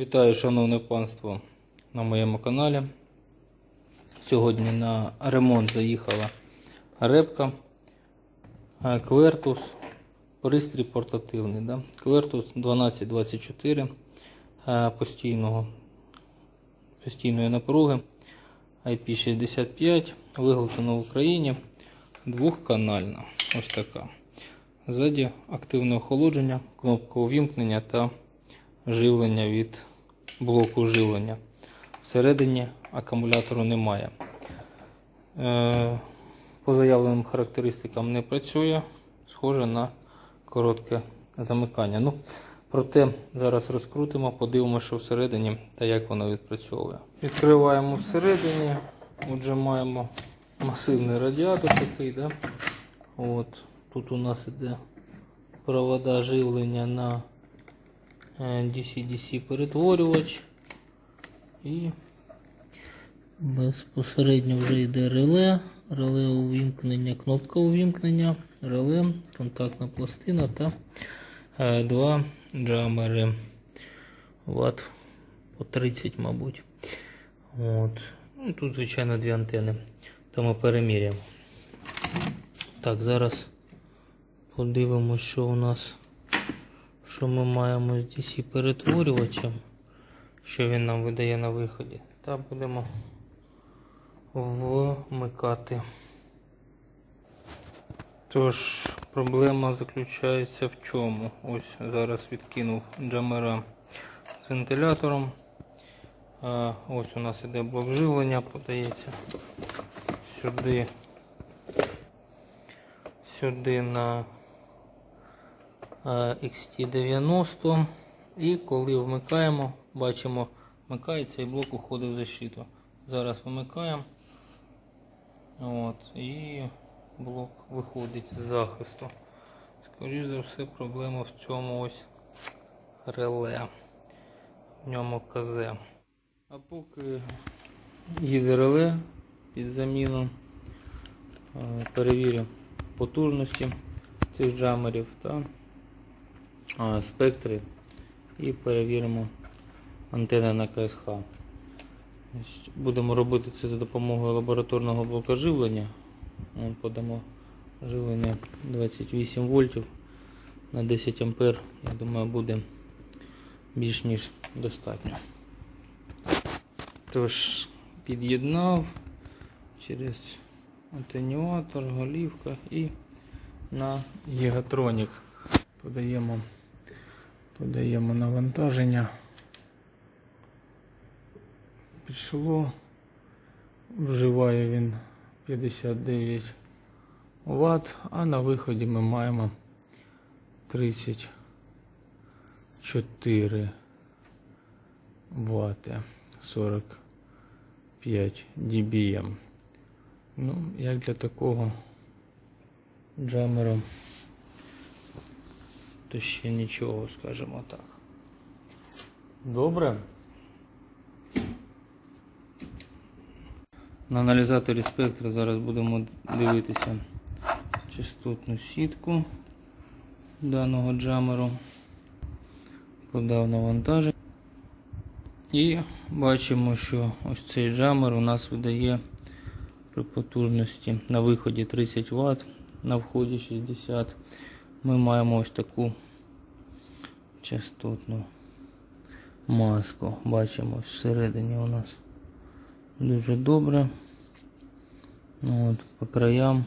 Вітаю, шановне панство, на моєму каналі. Сьогодні на ремонт заїхала репка е, Квертус. Пристрій портативний. Да? Квертус 1224 е, постійного, постійної напруги IP65, виготовлена в Україні, двохканальна. Ось така. Ззаді активне охолодження, кнопка увімкнення та живлення від блоку живлення. Всередині акумулятору немає. Е, По заявленим характеристикам не працює, схоже на коротке замикання. Ну, проте зараз розкрутимо, подивимося, що всередині та як воно відпрацьовує. Відкриваємо всередині. Отже, маємо масивний радіатор такий. Да? От. Тут у нас іде провода живлення на DC-DC перетворювач. І безпосередньо вже йде реле, реле увімкнення, кнопка увімкнення, реле, контактна пластина та е, два джамери. Ват по 30, мабуть. От. Ну, тут, звичайно, дві антени. Тому переміряємо. Так, зараз подивимося, що у нас, що ми маємо з DC перетворювачем, що він нам видає на виході. Та будемо вмикати. Тож, проблема заключається в чому? Ось зараз відкинув джамера з вентилятором. А, ось у нас іде блок живлення, подається сюди, сюди на XT90. І коли вмикаємо, бачимо, вмикається і блок уходить в защиту. Зараз вимикаємо. От, і блок виходить з захисту. Скоріше за все, проблема в цьому ось реле. В ньому КЗ. А поки їде реле під заміну, е, перевірю потужності цих джамерів та спектри і перевіримо антени на КСХ. Будемо робити це за допомогою лабораторного блока живлення. Подамо живлення 28 вольтів на 10 ампер. Я думаю, буде більш ніж достатньо. Тож, під'єднав через атенюатор, голівка і на Гігатронік подаємо, подаємо навантаження. Пішло, вживає він 59 Вт, а на виході ми маємо 34 Вт 45 dBm. Ну, як для такого джамера, то ще нічого, скажімо так. Добре. На аналізаторі спектра зараз будемо дивитися частотну сітку даного джамеру. Подав навантаження. І бачимо, що ось цей джамер у нас видає при потужності на виході 30 Вт, на вході 60 Ми маємо ось таку частотну маску. Бачимо всередині у нас дуже добре. От, По краям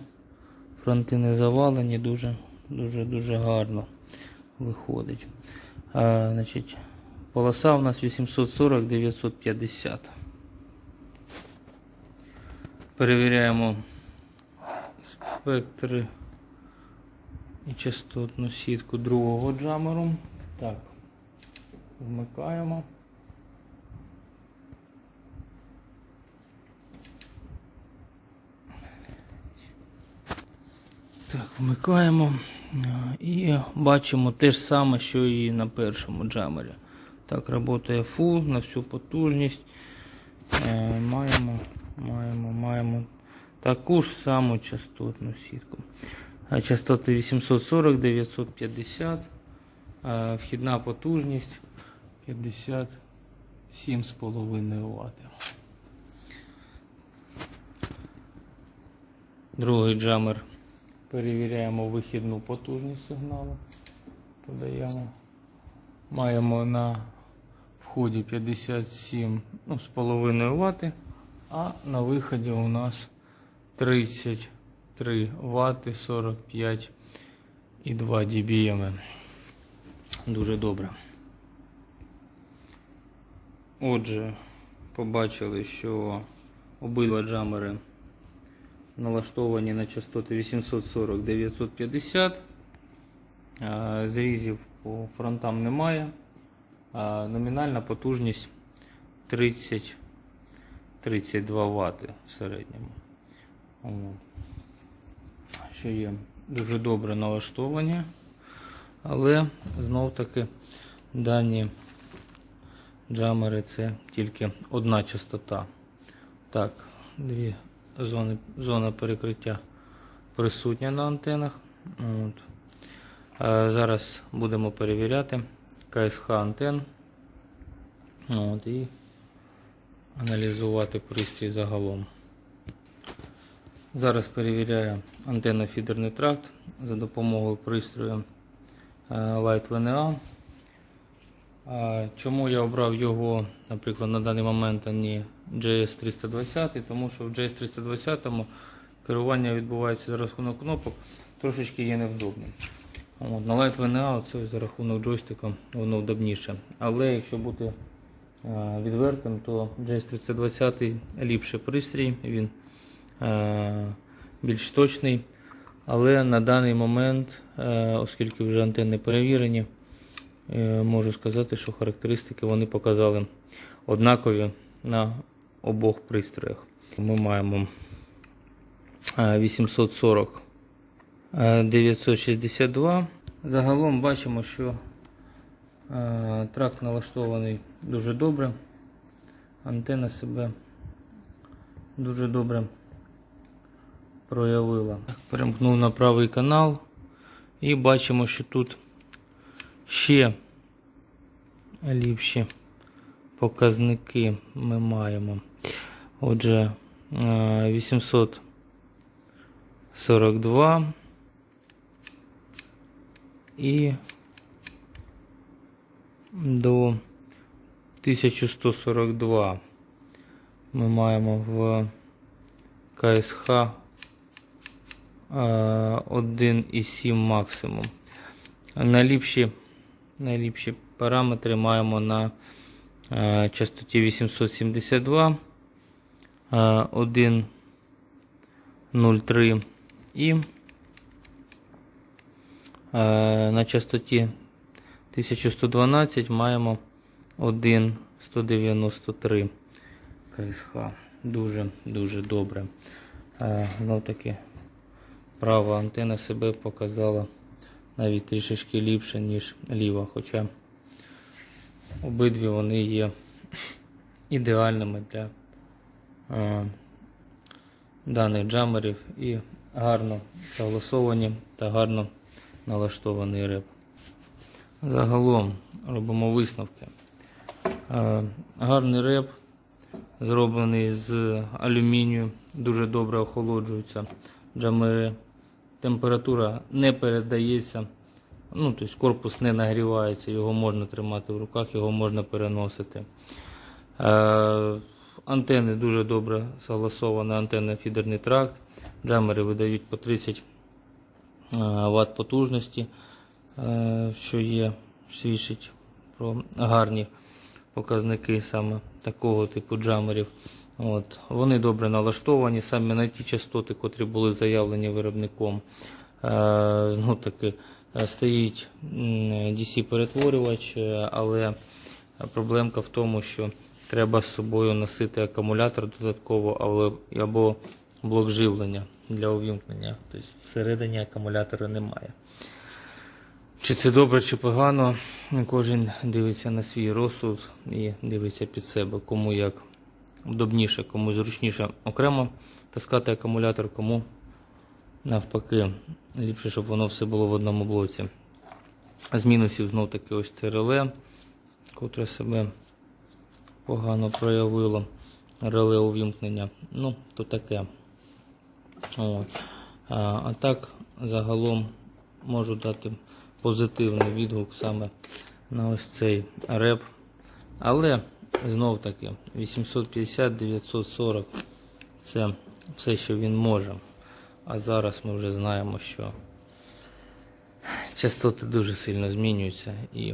фронтини завалені, дуже дуже дуже гарно виходить. А, значить, Полоса у нас 840-950. Перевіряємо спектри і частотну сітку другого джамеру. Так, вмикаємо. Так, вмикаємо і бачимо те ж саме, що і на першому джамері. Так, працює full на всю потужність. Е, маємо, маємо, маємо таку ж саму частотну сітку. Частоти 840, 950, е, вхідна потужність 50 7,5 Вт. Другий джамер. Перевіряємо вихідну потужність сигналу. Подаємо. Маємо на вході 57 ну, Вт, а на виході у нас 33 Вт 45 і 2 dBm. Дуже добре. Отже, побачили, що обидва джамери налаштовані на частоти 840-950. Зрізів по фронтам немає. Номінальна потужність 30-32 Вт в середньому. Що є дуже добре налаштовані, але знов таки дані джамери це тільки одна частота. Так, дві зони, зона перекриття присутня на антенах. От. А зараз будемо перевіряти КСХ антен От, і аналізувати пристрій загалом. Зараз перевіряю антенно-фідерний тракт за допомогою пристрою е, Light VNA. Чому я обрав його, наприклад, на даний момент, а не JS320, тому що в JS320 керування відбувається за рахунок кнопок, трошечки є невдобним. От, на Light VNA це за рахунок джойстика воно удобніше. Але якщо бути е, відвертим, то JS320 ліпший пристрій, він більш точний. Але на даний момент, е, оскільки вже антенни перевірені, е, можу сказати, що характеристики вони показали однакові на обох пристроях. Ми маємо е, 840 е, 962. Загалом бачимо, що е, тракт налаштований дуже добре. Антенна себе дуже добре проявила. Перемкнув на правий канал і бачимо, що тут ще ліпші показники ми маємо. Отже, е, 842 і до 1142 ми маємо в КСХ е, 1,7 максимум. Найліпші, найліпші параметри маємо на е, частоті 872 е, 1,03 і е, на частоті 1112 маємо 1,193 КСХ. Дуже дуже добре. Е, Знов таки права антенна себе показала навіть трішечки ліпше, ніж ліва. Хоча обидві вони є ідеальними для е, даних джамерів і гарно согласовані та гарно налаштований реп. Загалом робимо висновки. Е, гарний реп зроблений з алюмінію, дуже добре охолоджуються джамери. Температура не передається, ну, тобто корпус не нагрівається, його можна тримати в руках, його можна переносити. Е, антени дуже добре согласовані, антенна фідерний тракт. Джамери видають по 30 Вт потужності, е, що є, свідчить про гарні показники саме такого типу джамерів. От. Вони добре налаштовані саме на ті частоти, котрі були заявлені виробником. Е, ну, таки, е, стоїть DC-перетворювач, е, але проблемка в тому, що треба з собою носити акумулятор додатково або блок живлення для увімкнення. Тобто всередині акумулятора немає. Чи це добре, чи погано, кожен дивиться на свій розсуд і дивиться під себе, кому як удобніше, кому зручніше окремо таскати акумулятор, кому навпаки ліпше, щоб воно все було в одному блоці. З мінусів знов таки ось це реле, котре себе погано проявило реле увімкнення. Ну, то таке. От. А, а так, загалом можу дати позитивний відгук саме на ось цей реп. Але знов таки 850-940 це все, що він може. А зараз ми вже знаємо, що частоти дуже сильно змінюються і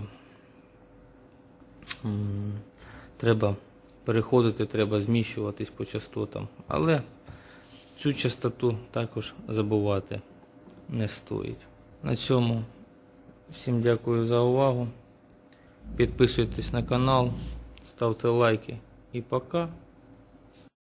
треба переходити, треба зміщуватись по частотам. Але цю частоту також забувати не стоїть. На цьому всім дякую за увагу. Підписуйтесь на канал, ставте лайки і пока.